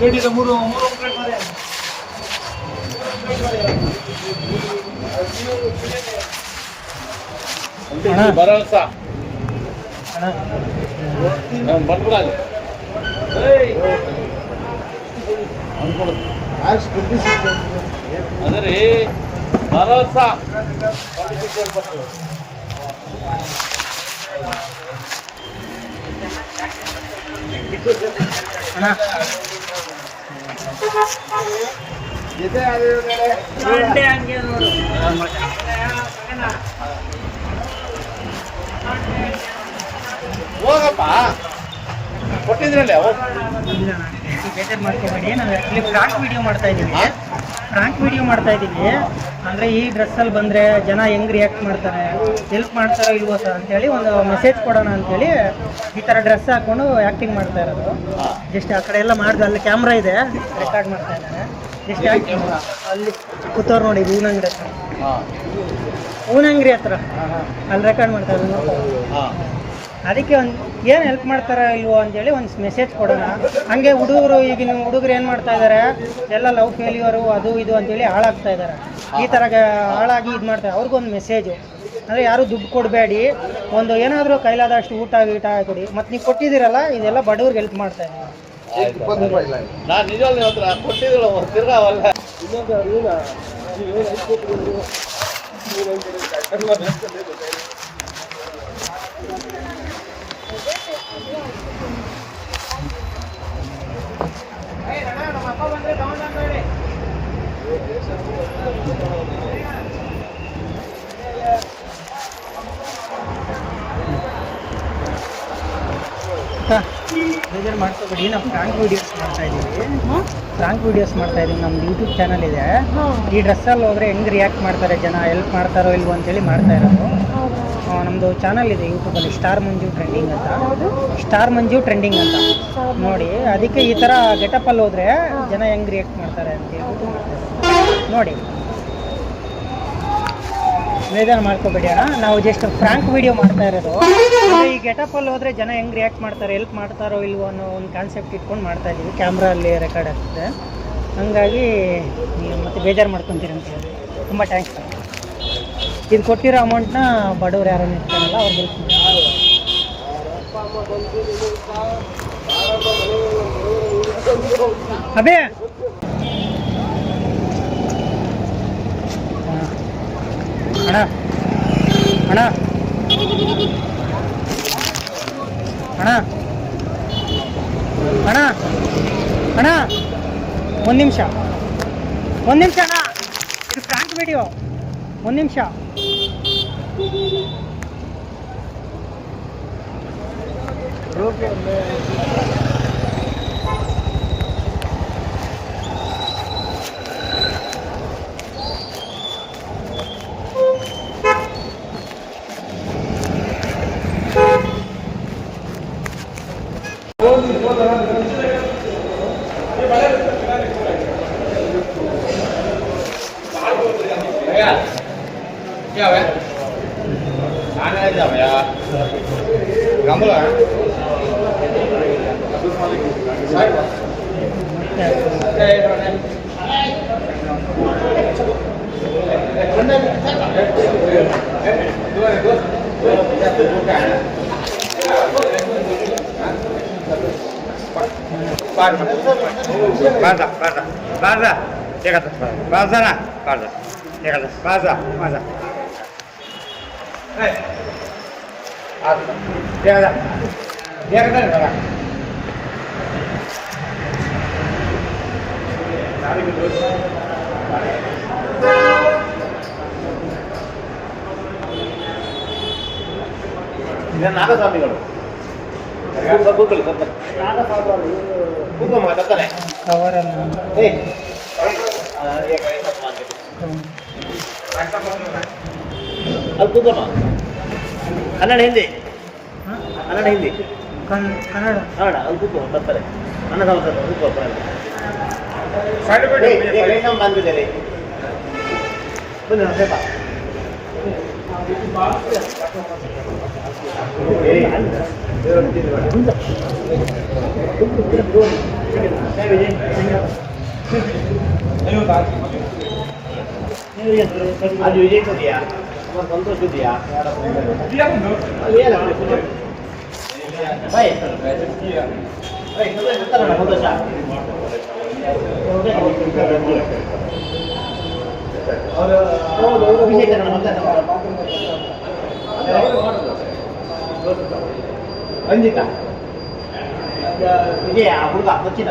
ಗೇಟಿಗೆ ಮೂರು ಮೂರು ಪ್ಲೇಟ್ ಮಾಡಿ ಭರವಸ ಅಣ್ಣ ಹೋಗಪ್ಪ ಕೊಟ್ಟಿದ್ರಲ್ಲ ಬೇಜಾರ್ ಮಾಡ್ಕೋಬೇಡಿ ನಾನು ವಿಡಿಯೋ ಮಾಡ್ತಾ ಇದ್ದೀವಿ ಫ್ರಾಂಕ್ ವಿಡಿಯೋ ಮಾಡ್ತಾ ಇದ್ದೀವಿ ಅಂದರೆ ಈ ಡ್ರೆಸ್ಸಲ್ಲಿ ಬಂದರೆ ಜನ ಹೆಂಗ್ ರಿಯಾಕ್ಟ್ ಮಾಡ್ತಾರೆ ಹೆಲ್ಪ್ ಮಾಡ್ತಾರೋ ಇಲ್ವೋ ಸರ್ ಅಂತೇಳಿ ಒಂದು ಮೆಸೇಜ್ ಕೊಡೋಣ ಅಂತೇಳಿ ಈ ಥರ ಡ್ರೆಸ್ ಹಾಕ್ಕೊಂಡು ಆ್ಯಕ್ಟಿಂಗ್ ಮಾಡ್ತಾ ಇರೋದು. ಜಸ್ಟ್ ಆ ಕಡೆ ಎಲ್ಲ ಮಾಡಿದ್ರು ಅಲ್ಲಿ ಕ್ಯಾಮ್ರಾ ಇದೆ ರೆಕಾರ್ಡ್ ಮಾಡ್ತಾ ಇದ್ದಾರೆ ಜಸ್ಟ್ ಅಲ್ಲಿ ಕೂತವ್ರು ನೋಡಿ ಹೂನಂಗಡಿ ಹತ್ರ. ಹೂನಂಗಡಿ ಹತ್ರ ಅಲ್ಲಿ ರೆಕಾರ್ಡ್ ಮಾಡ್ತಾ ಇದ್ದಾರೆ. ಅದಕ್ಕೆ ಒಂದು ಏನು ಹೆಲ್ಪ್ ಮಾಡ್ತಾರ ಇಲ್ವೋ ಅಂತೇಳಿ ಒಂದು ಮೆಸೇಜ್ ಕೊಡೋಣ. ಹಂಗೆ ಹುಡುಗರು ಈಗಿನ ಹುಡುಗರು ಏನು ಮಾಡ್ತಾ ಇದ್ದಾರೆ ಎಲ್ಲ ಲವ್ ಫೇಲ್ಯೂರು ಅದು ಇದು ಅಂತೇಳಿ ಹಾಳಾಗ್ತಾ ಇದ್ದಾರೆ ಈ ಥರ ಹಾಳಾಗಿ ಇದು ಮಾಡ್ತಾರೆ ಅವ್ರಿಗೊಂದು ಮೆಸೇಜು ಅಂದರೆ ಯಾರು ದುಡ್ಡು ಕೊಡಬೇಡಿ. ಒಂದು ಏನಾದರೂ ಕೈಲಾದಷ್ಟು ಊಟ ಗೀಟ ಕೊಡಿ ಮತ್ತು ನೀವು ಕೊಟ್ಟಿದ್ದೀರಲ್ಲ, ಇದೆಲ್ಲ ಬಡವ್ರಿಗೆ ಹೆಲ್ಪ್ ಮಾಡ್ತಾ ಇದ್ದೀವಿ ನಾನು ನಿಜವಾಗ್ಲೂ ಹತ್ರ ಕೊಟ್ಟಿದ್ರು ತಿರ್ಗಾವಲ್ಲ ಬೇಜಾರು ಮಾಡ್ಕೋಬೇಡಿ. ನಾವು ಫ್ರಾಂಕ್ ವೀಡಿಯೋಸ್ ಮಾಡ್ತಾ ಇದ್ದೀವಿ. ಫ್ರಾಂಕ್ ವೀಡಿಯೋಸ್ ಮಾಡ್ತಾ ಇದ್ದೀವಿ. ನಮ್ದು ಯೂಟ್ಯೂಬ್ ಚಾನಲ್ ಇದೆ. ಈ ಡ್ರೆಸ್ಸಲ್ಲಿ ಹೋದ್ರೆ ಹೆಂಗೆ ರಿಯಾಕ್ಟ್ ಮಾಡ್ತಾರೆ ಜನ? ಎಲ್ಪ್ ಮಾಡ್ತಾರೋ ಇಲ್ವೋ ಅಂತೇಳಿ ಮಾಡ್ತಾ ಇರೋದು. ನಮ್ಮದು ನಮ್ದು ಚಾನಲ್ ಇದೆ ಯೂಟ್ಯೂಬಲ್ಲಿ ಸ್ಟಾರ್ ಮಂಜು ಟ್ರೆಂಡಿಂಗ್ ಅಂತ. ಸ್ಟಾರ್ ಮಂಜು ಟ್ರೆಂಡಿಂಗ್ ಅಂತ. ನೋಡಿ ಅದಕ್ಕೆ ಈ ಥರ ಗೆಟಪಲ್ಲಿ ಹೋದ್ರೆ ಜನ ಹೆಂಗೆ ರಿಯಾಕ್ಟ್ ಮಾಡ್ತಾರೆ ಅಂತ ಹೇಳ್ಬಿಟ್ಟು ನೋಡಿ. ಬೇಜಾರು ಮಾಡ್ಕೋಬೇಡಿ ನಾವು ಜಸ್ಟ್ ಫ್ರಾಂಕ್ ವಿಡಿಯೋ ಮಾಡ್ತಾ ಇರೋದು. ಈ ಗೆಟಪಲ್ಲಿ ಹೋದ್ರೆ ಜನ ಹೆಂಗ್ ರಿಯಾಕ್ಟ್ ಮಾಡ್ತಾರೆ ಹೆಲ್ಪ್ ಮಾಡ್ತಾರೋ ಇಲ್ವೋ ಅನ್ನೋ ಒಂದು ಕಾನ್ಸೆಪ್ಟ್ ಇಟ್ಕೊಂಡು ಮಾಡ್ತಾ ಇದೀವಿ. ಕ್ಯಾಮ್ರಾ ಅಲ್ಲಿ ರೆಕಾರ್ಡ್ ಆಗ್ತದೆ. ಹಂಗಾಗಿ ಮತ್ತೆ ಬೇಜಾರು ಮಾಡ್ಕೊತೀರಿ ಅಂತ ಹೇಳಿ. ತುಂಬ ಥ್ಯಾಂಕ್ಸ್ ಇದು ಕೊಟ್ಟಿರೋ ಅಮೌಂಟ್ನ ಬಡವ್ರು ಯಾರು ಇರ್ತಾರಲ್ಲ ಅವ್ರಿಗೆ ಹೆಲ್ಪ್ ಅಣ್ಣ. ಅಣ್ಣ. ಅಣ್ಣ. ಅಣ್ಣ. ಅಣ್ಣ. ಒಂದು ನಿಮಿಷ. ಒಂದು ನಿಮಿಷ ಅಣ್ಣ. ಇದು ಫ್ರಾಂಕ್ ವಿಡಿಯೋ ಒಂದು ನಿಮಿಷ. ಯಾವ Dia kata, baza lah, baza. Dia kata, baza, baza. Hei. Dia kata, dia kata, baza. ಇದು ನಾಗಸ್ವಾಮಿಗಳು ಕೂತ್ಕೊಳ್ಳಿ ಕೂತ್ಕೊಳ್ಳಿ ಕೂತ್ಕೊಮ್ಮ ತರ್ತಾನೆ ಕವರನ್ನು అది కన్నడ హిందీ కన్నడ హిందీ కన్నడ కన్నడ అది కూర్చో తప్పలే అన్న సంవత్సరం కూర్చో Thank you. ಅದು ಇದೆಯಾ ಸಂತೋಷ ಇದೆಯಾ ಬೈ ಸಂತೋಷ ರಂಜಿತಾ. ವಿಜಯ ಹುಡುಗ ಕೊಚ್ಚಿನ.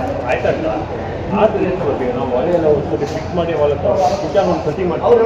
ಆಯ್ತಲ್ಲ ಆದ್ರೆ ಏನು ಗೊತ್ತಿಲ್ಲ ನಾವು ಒಲೆಯೆಲ್ಲ ಒಂದ್ಸತಿ ಫಿಕ್ಸ್ ಮಾಡಿ ಒಲೆ ಕಿಚನ್ ಒಂದು ಸತಿ ಮಾಡಿ ಅವ್ರು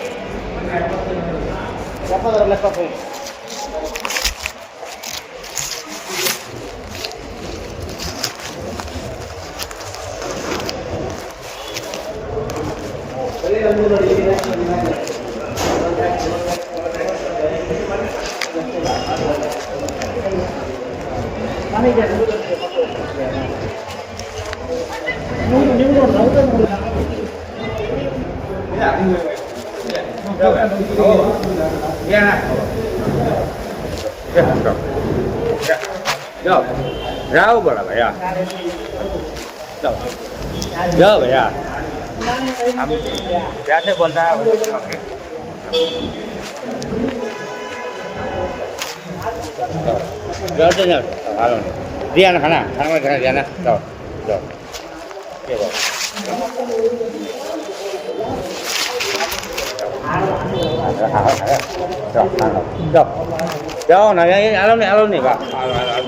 ಎಪ್ಪತ್ತರ ಎಪ್ಪತ್ತೈದು ನಮಗೆ ನೀವು ನೋಡಿ ನೌಕರಿ बड़ा भैया जाओ जाओ भैया हम कैसे बोलता है ओके जाओ जाओ जाओ हालो दिया ना खाना खाना में खाना दिया ना जाओ जाओ ये बात जाओ जाओ जाओ ना ये आलो नहीं आलो नहीं बा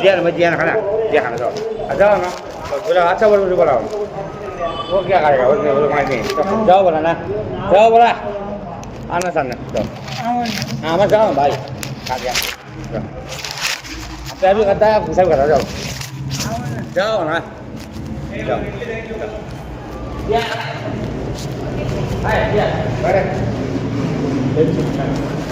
दिया ना दिया ना खाना दिया खाना जाओ जाओ ना बोला अच्छा बोलो मुझे बोला वो क्या करेगा उसने वो मार नहीं जाओ बोला ना जाओ बोला आना सामने जाओ हाँ मैं जाओ भाई खा गया जाओ आप अभी करता है सब करो जाओ जाओ ना जाओ बैठे Let's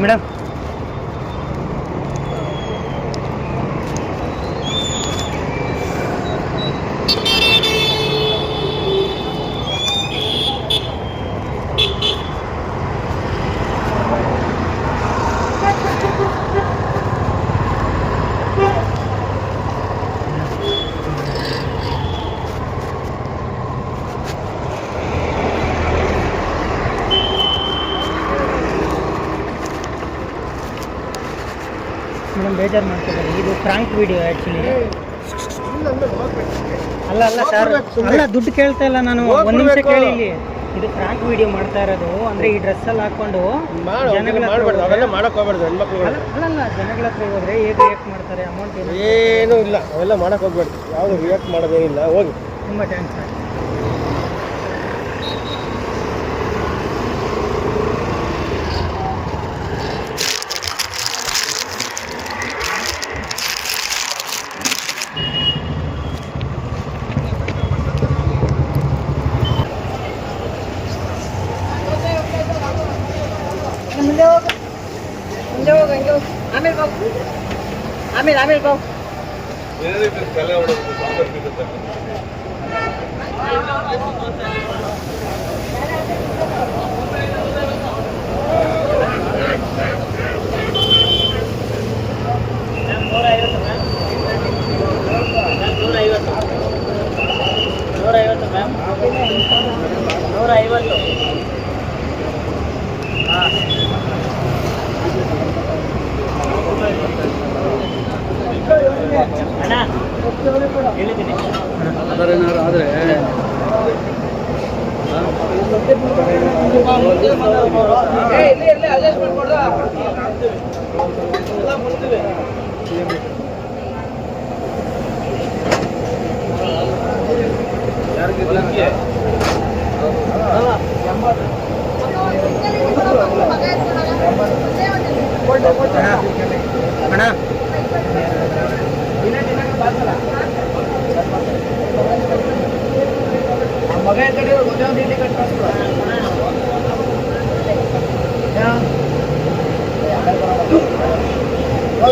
मैडम। ವಿಡಿಯೋ ಆ್ಯಕ್ಚುಲಿ ಅಲ್ಲ ಅಲ್ಲ ಸರ್ ಅಲ್ಲ ದುಡ್ಡು ಕೇಳ್ತಾ ಇಲ್ಲ ನಾನು. ಒಂದು ನಿಮಿಷ ಕೇಳಿ ಇಲ್ಲಿ. ಇದು ಫ್ರಾಂಕ್ ವಿಡಿಯೋ ಮಾಡ್ತಾ ಇರೋದು. ಅಂದ್ರೆ ಈ ಡ್ರೆಸ್ ಅಲ್ಲಿ ಹಾಕೊಂಡು ಜನಗಳ ಅಲ್ಲ ಜನಗಳ ಹತ್ರ ಹೋದ್ರೆ ಹೇಗೆ ರಿಯಾಕ್ಟ್ ಮಾಡ್ತಾರೆ? ಅಮೌಂಟ್ ಏನು? ಇಲ್ಲ. ಅವೆಲ್ಲ ಮಾಡಕ್ ಹೋಗ್ಬಾರ್ದು. ಯಾವ್ದು ರಿಯಾಕ್ಟ್ ಮಾಡೋದೇನಿಲ್ಲ ಹೋಗಿ. ತುಂಬಾ ಥ್ಯಾಂಕ್ಸ್ ಸರ್ ಮುಂದೆ ಹೋಗು ಮುಂದೆ ಹೋಗು ಹಂಗೆ ಹೋಗು ಆಮೇಲೆ ಹೋಗು ಆಮೇಲೆ ಆಮೇಲೆ ಹೋಗು ನೂರ ಐವತ್ತು ಮ್ಯಾಮ್ ನೂರ ಐವತ್ತು ಅಣ್ಣ ಹೇಳಿದ್ದೀನಿ ಆದರೆ ಇಲ್ಲಿ ಇಲ್ಲಿ ಅಡ್ಜಸ್ಟ್ ಮಾಡ್ಕೊಡ್ದ ಅಣ್ಣ ಅಣ್ಣ ಮಗ ಕಡೆ ಒಂದೇ ಒಂದು ಇಲ್ಲಿ ಕಟ್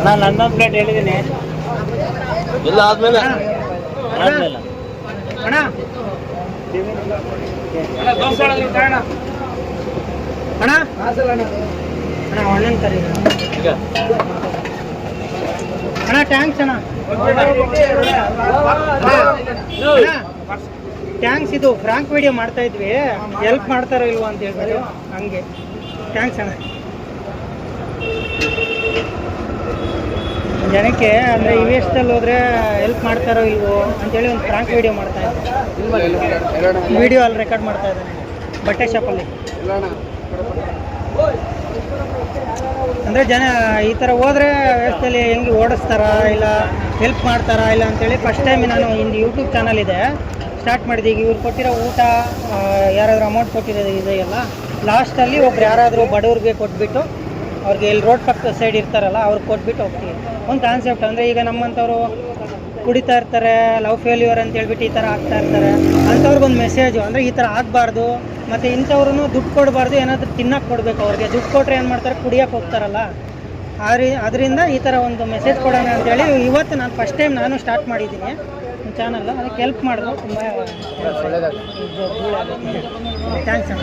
ಎಲ್ಲ ಹನ್ನೊಂದು ಅಣ್ಣ ಪ್ಲೇಟ್ ಹೇಳಿದ್ದೀನಿ ಎಲ್ಲ ಆದ್ಮೇಲೆ ಆದ್ಮೇಲೆ. ಅಣ್ಣ. ಅಣ್ಣ ಅಣ್ಣ. ಒಳ್ಳೆ ಕರಿ ಈಗ. ಅಣ್ಣ ಟ್ಯಾಂಕ್ಸ್ ಅಣ್ಣ. ಟ್ಯಾಂಕ್ಸ್ ಇದು ಫ್ರಾಂಕ್ ವಿಡಿಯೋ ಮಾಡ್ತಾ ಇದ್ವಿ. ಹೆಲ್ಪ್ ಮಾಡ್ತಾರೋ ಇಲ್ವೋ ಅಂತ ಹೇಳ್ಬಿಟ್ಟು ಹಂಗೆ. ಟ್ಯಾಂಕ್ಸ್ ಅಣ್ಣ. ಜನಕ್ಕೆ ಅಂದರೆ ಈ ವೇಷದಲ್ಲಿ ಹೋದ್ರೆ ಹೆಲ್ಪ್ ಮಾಡ್ತಾರೋ ಇಲ್ವೋ ಅಂತೇಳಿ ಒಂದು ಫ್ರಾಂಕ್ ವಿಡಿಯೋ ಮಾಡ್ತಾ ಇದ್ದೆ. ವಿಡಿಯೋ ಅಲ್ಲಿ ರೆಕಾರ್ಡ್ ಮಾಡ್ತಾ ಇದ್ದಾನೆ. ಬಟ್ಟೆ ಶಾಪಲ್ಲಿ ಅಂದರೆ ಜನ ಈ ಥರ ಹೋದ್ರೆ ವ್ಯವಸ್ಥೆಯಲ್ಲಿ ಹೆಂಗೆ ಓಡಿಸ್ತಾರಾ ಇಲ್ಲ ಹೆಲ್ಪ್ ಮಾಡ್ತಾರಾ ಇಲ್ಲ ಅಂತೇಳಿ ಫಸ್ಟ್ ಟೈಮ್ ನಾನು ಇಂದು ಯೂಟ್ಯೂಬ್ ಚಾನಲ್ ಇದೆ. ಸ್ಟಾರ್ಟ್ ಮಾಡಿದೆ. ಈಗ ಇವ್ರು ಕೊಟ್ಟಿರೋ ಊಟ ಯಾರಾದರೂ ಅಮೌಂಟ್ ಕೊಟ್ಟಿರೋದು ಇದೆಯಲ್ಲ ಲಾಸ್ಟಲ್ಲಿ ಒಬ್ರು ಯಾರಾದರೂ ಬಡವ್ರಿಗೆ ಕೊಟ್ಬಿಟ್ಟು ಅವ್ರಿಗೆ ಇಲ್ಲಿ ರೋಡ್ ಪಕ್ಕ ಸೈಡ್ ಇರ್ತಾರಲ್ಲ ಅವ್ರಿಗೆ ಕೊಟ್ಬಿಟ್ಟು ಹೋಗ್ತೀವಿ. ಒಂದು ಕಾನ್ಸೆಪ್ಟ್ ಅಂದರೆ ಈಗ ನಮ್ಮಂಥವ್ರು ಕುಡಿತಾ ಇರ್ತಾರೆ ಲವ್ ಫೇಲ್ಯೂರ್ ಅಂತ ಹೇಳ್ಬಿಟ್ಟು ಈ ಥರ ಆಗ್ತಾ ಇರ್ತಾರೆ. ಅಂಥವ್ರಿಗೊಂದು ಮೆಸೇಜು ಅಂದರೆ ಈ ಥರ ಆಗಬಾರ್ದು. ಮತ್ತು ಇಂಥವ್ರು ದುಡ್ಡು ಕೊಡಬಾರ್ದು, ಏನಾದರೂ ತಿನ್ನಕ್ಕೆ ಕೊಡಬೇಕು ಅವ್ರಿಗೆ. ದುಡ್ಡು ಕೊಟ್ಟರೆ ಏನು ಮಾಡ್ತಾರೆ? ಕುಡಿಯೋಕೆ ಹೋಗ್ತಾರಲ್ಲ. ಆದ್ರೆ ಅದರಿಂದ ಈ ಥರ ಒಂದು ಮೆಸೇಜ್ ಕೊಡೋಣ ಅಂತೇಳಿ ಇವತ್ತು ನಾನು ಫಸ್ಟ್ ಟೈಮ್ ನಾನು ಸ್ಟಾರ್ಟ್ ಮಾಡಿದ್ದೀನಿ. ಚಾನಲ್ ಅದಕ್ಕೆ ಹೆಲ್ಪ್ ಮಾಡಿದ್ರು. ತುಂಬ ಥ್ಯಾಂಕ್ಸ್ ಅಣ್ಣ.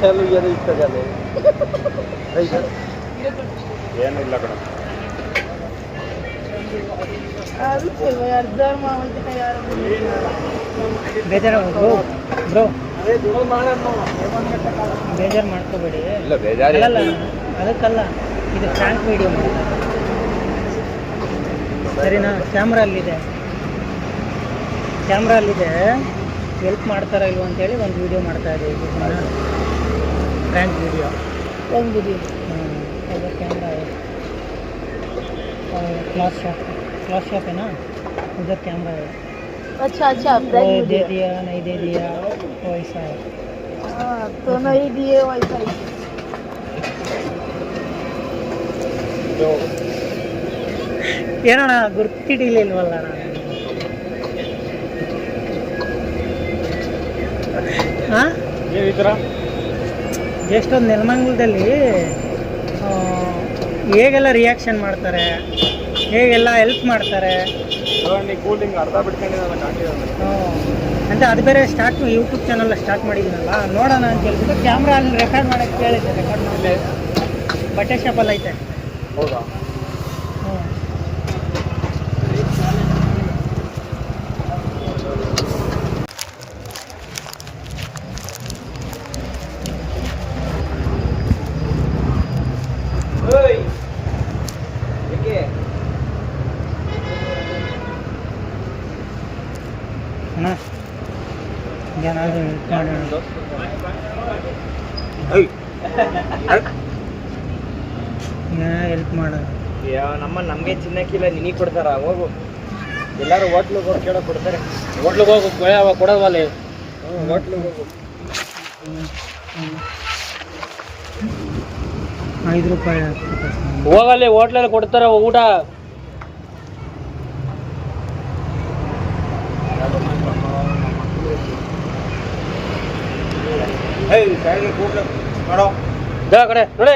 খেলো ইয়ার ইচ্ছা জানে ಏನಿಲ್ಲ ಕಣ. ಅದಕ್ಕೆ ಯಾರು ಧರ್ಮ ಹೋಯ್ತು ಯಾರು ಬೇಜಾರು ಬ್ರೋ ಬೇಜಾರು ಮಾಡ್ಕೋಬೇಡಿ. ಇಲ್ಲ ಬೇಜಾರು ಅಲ್ಲಲ್ಲ ಅದಕ್ಕಲ್ಲ ಇದು ಫ್ರಾಂಕ್ ವಿಡಿಯೋ ಮಾಡ್ತಾರೆ ಸರಿನಾ? ಕ್ಯಾಮ್ರಾ ಅಲ್ಲಿದೆ. ಕ್ಯಾಮ್ರಾ ಅಲ್ಲಿದೆ. ಹೆಲ್ಪ್ ಮಾಡ್ತಾರ ಇಲ್ವ ಅಂತೇಳಿ ಒಂದು ವಿಡಿಯೋ ಮಾಡ್ತಾ ಇದ್ದೀವಿ ಫ್ರಾಂಕ್ ವಿಡಿಯೋ ಹೆಂಗಿದೆ क्लास शॉप क्लास शॉप है ना उधर कैमरा है अच्छा अच्छा वो ब्रेक दे वीडियो दिया नहीं दे दिया वो ऐसा है हाँ तो नहीं दिए वाईफाई ಏನಣ್ಣ ಗುರ್ತಿಡಿಲಿಲ್ವಲ್ಲ ನಾನು ಹಾಂ ಏನು ಈ ಥರ ಎಷ್ಟೊಂದು ನೆಲಮಂಗಲದಲ್ಲಿ ಆ, ಹೇಗೆಲ್ಲ ರಿಯಾಕ್ಷನ್ ಮಾಡ್ತಾರೆ ಹೇಗೆಲ್ಲ ಹೆಲ್ಪ್ ಮಾಡ್ತಾರೆ? ಕೂಲಿಂಗ್ ಅರ್ಧ ಬಿಟ್ಕೊಂಡಿದ್ದಾನೆ ಕಾಣಿದ್ದಾನೆ ಹ್ಮ್. ಅಂತ ಅದು ಬೇರೆ ಸ್ಟಾರ್ಟ್ ಯೂಟ್ಯೂಬ್ ಚಾನಲ್ ಸ್ಟಾರ್ಟ್ ಮಾಡಿದ್ದೀನಲ್ಲ ನೋಡೋಣ ಅಂತ ಹೇಳ್ಬಿಟ್ಟು ಕ್ಯಾಮ್ರಾ ಅಲ್ಲಿ ರೆಕಾರ್ಡ್ ಮಾಡಕ್ಕೆ ಕೇಳಿದ್ದೆ ರೆಕಾರ್ಡ್ ಮಾಡಿದೆ. ಬಟ್ಟೆ ಶಾಪಲ್ಲಿ ಐತೆ. ಹೌದಾ ಹ್ಞೂ ಅಣ್ಣ ಏನಾದರೂ ಹೆಲ್ಪ್ ಮಾಡೋಣ ಹೆಲ್ಪ್ ಮಾಡೋಣ ನಮ್ಮ ನಮಗೆ ನಿನಗೆ ಕೊಡ್ತಾರ? ಹೋಗು. ಎಲ್ಲರೂ ಹೋಟ್ಲಿಗೆ ಹೋಗಿ ಕೇಳೋ ಕೊಡ್ತಾರೆ. ಹೋಟ್ಲಿಗೆ ಹೋಗು ಕೊಡವ ಕೊಡೋವಲ್ಲಿ ಹ್ಞೂ ಹೋಟ್ಲಿಗೆ ಹೋಗು. ಐದು ರೂಪಾಯಿ ಹೋಗಲ್ಲಿ ಹೋಟ್ಲಲ್ಲಿ ಕೊಡ್ತಾರೆ ಊಟ. ಕಡೆ ನೋಡಿ.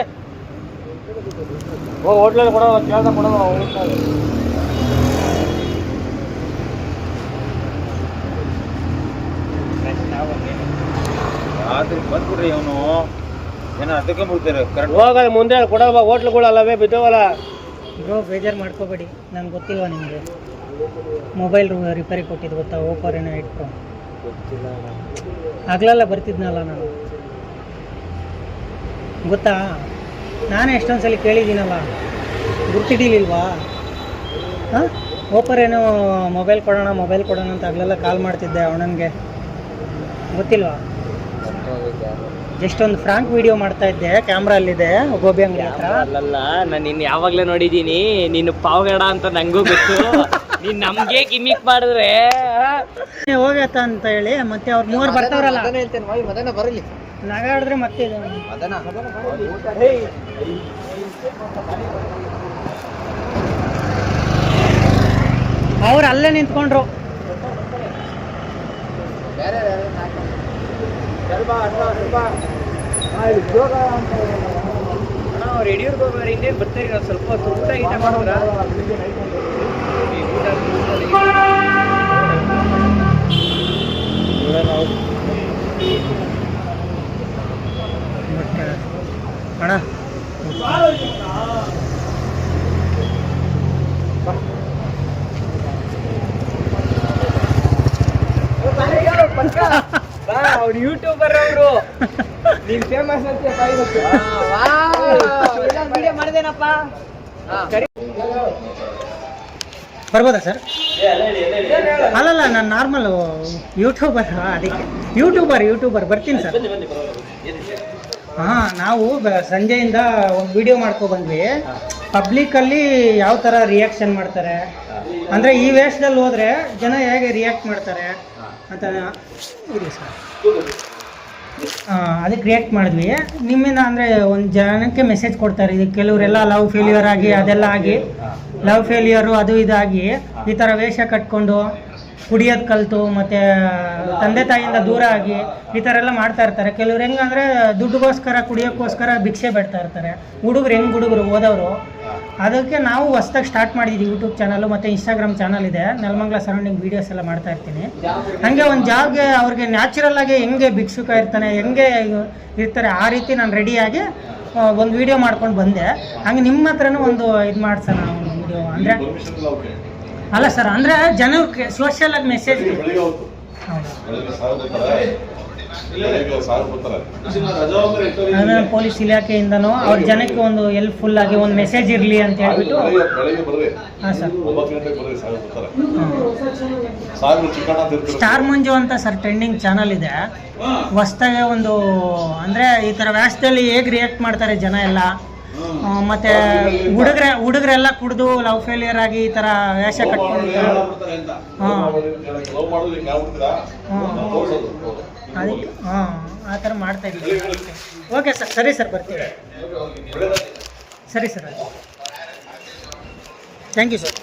ಹೋಗಿ ಹೋಟ್ಲಲ್ಲಿ ಕೊಡೋ ಕೇಳ್ದ ಕೊಡೋದು ಆದ್ರೆ ಬಂದ್ಬಿಡ್ರಿ ಅವನು ಏನೋ ಅದಕ್ಕೆ ಮುಗ್ತಾರೆ ಕರೆಕ್ಟ್ ಹೋಗಲ್ಲ ಮುಂದೆ ಕೊಡಲ್ವಾ? ಹೋಟ್ಲುಗಳು ಅಲ್ಲವೇ ಬಿದ್ದವಲ್ಲ ಬ್ರೋ ಬೇಜಾರು ಮಾಡ್ಕೋಬೇಡಿ. ನಂಗೆ ಗೊತ್ತಿಲ್ವಾ ನಿಮಗೆ? ಮೊಬೈಲ್ ರಿಪೇರಿ ಕೊಟ್ಟಿದ್ದು ಗೊತ್ತಾ? ಓಪೋರ್ ಏನೋ ಇಟ್ಕೊ ಆಗ್ಲೆಲ್ಲ ಬರ್ತಿದ್ನಲ್ಲ ನಾನು. ಗೊತ್ತಾ? ನಾನೇ ಎಷ್ಟೊಂದು ಸಲ ಕೇಳಿದ್ದೀನಲ್ಲ. ಗುರ್ತಿಡಿಲಿಲ್ವಾ? ಹಾಂ? ಓಪರ್ ಏನೋ ಮೊಬೈಲ್ ಕೊಡೋಣ ಮೊಬೈಲ್ ಕೊಡೋಣ ಅಂತ ಆಗ್ಲೆಲ್ಲ ಕಾಲ್ ಮಾಡ್ತಿದ್ದೆ ಅವಣ್ಣನಿಗೆ ಗೊತ್ತಿಲ್ವಾ? ಜಸ್ಟ್ ಒಂದು ಫ್ರಾಂಕ್ ವಿಡಿಯೋ ಮಾಡ್ತಾ ಇದ್ದೆ ಕ್ಯಾಮ್ರಾ ಅಲ್ಲಿದೆ ಗೋಬಿ ಅಂಗಡಿ ಹತ್ರ. ಅಲ್ಲಲ್ಲ ನಾನು ನಿನ್ನ ಯಾವಾಗಲೇ ನೋಡಿದ್ದೀನಿ ನೀನು ಪಾವಗಡ ಅಂತ ನಂಗೂ ಗೊತ್ತು. ನೀನ್ ನಮ್ಗೆ ಗಿಮಿಕ್ ಮಾಡಿದ್ರೆ. ಹೋಗತ್ತ ಅಂತ ಹೇಳಿ ಮತ್ತೆ ಅವ್ರ ಮೂವರು ಬರ್ತಾವ್ರಲ್ಲ. ಹೇಳ್ತೇನೆ ಮದನ ಬರಲಿ. ನಗಾಡಿದ್ರೆ ಮತ್ತೆ ಇದು. ಅವ್ರು ಅಲ್ಲೇ ನಿಂತ್ಕೊಂಡ್ರು. ಅವ್ರು ಯಡಿಯೂರ್ಗೆ ಹೋಗೋರು ಹಿಂದೆ ಬರ್ತಾರೆ ನಾವು ಸ್ವಲ್ಪ ಹೊತ್ತು ಊಟ ಗೀಟ ಮಾಡಿದ್ರ ಬಟ್ ಅಣ್ಣ ಪಕ್ಕ ಬಾ ಅವ್ರು ಯೂಟ್ಯೂಬರ್ ಅವರು. ನೀನ್ ಫೇಮಸ್ ಅಂತ ವಿಡಿಯೋ ಮಾಡಿದೇನಪ್ಪ? ಬರ್ಬೋದಾ ಸರ್? ಅಲ್ಲಲ್ಲ ನಾನು ನಾರ್ಮಲ್ ಯೂಟ್ಯೂಬರ್ ಅದಕ್ಕೆ. ಯೂಟ್ಯೂಬರ್ ಯೂಟ್ಯೂಬರ್ ಬರ್ತೀನಿ ಸರ್. ಹಾಂ ನಾವು ಸಂಜೆಯಿಂದ ಒಂದು ವಿಡಿಯೋ ಮಾಡ್ಕೊ ಬಂದ್ವಿ. ಪಬ್ಲಿಕಲ್ಲಿ ಯಾವ ಥರ ರಿಯಾಕ್ಷನ್ ಮಾಡ್ತಾರೆ? ಅಂದರೆ ಈ ವೇಷದಲ್ಲಿ ಹೋದರೆ ಜನ ಹೇಗೆ ರಿಯಾಕ್ಟ್ ಮಾಡ್ತಾರೆ? ಅಂತ ಇದೆ ಸರ್. ಅದಕ್ಕೆ ಕ್ರಿಯೇಟ್ ಮಾಡಿದ್ವಿ. ನಿಮ್ಮಿಂದ ಅಂದರೆ ಒಂದು ಜನಕ್ಕೆ ಮೆಸೇಜ್ ಕೊಡ್ತಾರೆ. ಇದು ಕೆಲವರೆಲ್ಲ ಲವ್ ಫೇಲ್ಯೂರ್ ಆಗಿ, ಅದೆಲ್ಲ ಆಗಿ. ಲವ್ ಫೇಲ್ಯೂರು ಅದು ಇದಾಗಿ. ಈ ಥರ ವೇಷ ಕಟ್ಕೊಂಡು ಕುಡಿಯೋದು ಕಲಿತು, ಮತ್ತು ತಂದೆ ತಾಯಿಯಿಂದ ದೂರ ಆಗಿ ಈ ಥರ ಎಲ್ಲ ಮಾಡ್ತಾ ಇರ್ತಾರೆ. ಕೆಲವ್ರು ಹೆಂಗಂದ್ರೆ ದುಡ್ಡುಗೋಸ್ಕರ, ಕುಡಿಯೋಕ್ಕೋಸ್ಕರ ಭಿಕ್ಷೆ ಬೆಡ್ತಾ ಇರ್ತಾರೆ. ಹುಡುಗರು ಹೆಂಗೆ ಹುಡುಗರು, ಓದೋರು? ಅದಕ್ಕೆ ನಾವು ಹೊಸ್ದಾಗಿ ಸ್ಟಾರ್ಟ್ ಮಾಡಿದ್ದೀವಿ ಯೂಟ್ಯೂಬ್ ಚಾನಲು ಮತ್ತು ಇನ್ಸ್ಟಾಗ್ರಾಮ್ ಚಾನಲ್ ಇದೆ. ನೆಲಮಂಗ್ಲ ಸರೌಂಡಿಂಗ್ ವೀಡಿಯೋಸ್ ಎಲ್ಲ ಮಾಡ್ತಾ ಇರ್ತೀನಿ. ಹಾಗೆ ಒಂದು ಜಾಬ್ಗೆ ಅವ್ರಿಗೆ ನ್ಯಾಚುರಲ್ ಆಗಿ ಹೆಂಗೆ ಭಿಕ್ಷುಕ ಇರ್ತಾನೆ ಹೆಂಗೆ ಇರ್ತಾರೆ ಆ ರೀತಿ ನಾನು ರೆಡಿಯಾಗಿ ಒಂದು ವಿಡಿಯೋ ಮಾಡ್ಕೊಂಡು ಬಂದೆ. ಹಂಗೆ ನಿಮ್ಮ ಹತ್ರನೂ ಒಂದು ಇದು ಮಾಡ್ಸೋಣ ಒಂದು ವಿಡಿಯೋ ಅಂದರೆ ಅಲ್ಲ ಸರ್ ಅಂದರೆ ಜನಕ್ಕೆ ಸೋಷಿಯಲ್ ಆಗಿ ಮೆಸೇಜ್ ಹೌದು. ಪೊಲೀಸ್ ಇಲಾಖೆಯಿಂದನೂ ಅವ್ರ ಜನಕ್ಕೆ ಒಂದು ಹೆಲ್ಪ್ಫುಲ್ ಆಗಿ ಒಂದು ಮೆಸೇಜ್ ಇರಲಿ ಅಂತ ಹೇಳ್ಬಿಟ್ಟು ಸ್ಟಾರ್ ಮಂಜು ಅಂತ ಸರ್ ಟ್ರೆಂಡಿಂಗ್ ಚಾನಲ್ ಇದೆ. ಹೊಸ್ದಾಗೆ ಒಂದು ಅಂದ್ರೆ ಈ ತರ ವ್ಯಾಸದಲ್ಲಿ ಹೇಗೆ ರಿಯಾಕ್ಟ್ ಮಾಡ್ತಾರೆ ಜನ ಎಲ್ಲ? ಮತ್ತೆ ಹುಡುಗ್ರೆ ಹುಡುಗರೆಲ್ಲ ಕುಡಿದು ಲವ್ ಫೇಲಿಯರ್ ಆಗಿ ಈ ತರ ವೇಷ ಕಟ್ಕೊಂಡು ಅದಕ್ಕೆ, ಹಾಂ, ಆ ಥರ ಮಾಡ್ತಾ ಇದ್ದೀವಿ ಓಕೆ ಸರ್ ಸರಿ ಸರ್ ಬರ್ತೀವಿ. ಸರಿ ಸರ್ ಥ್ಯಾಂಕ್ ಯು ಸರ್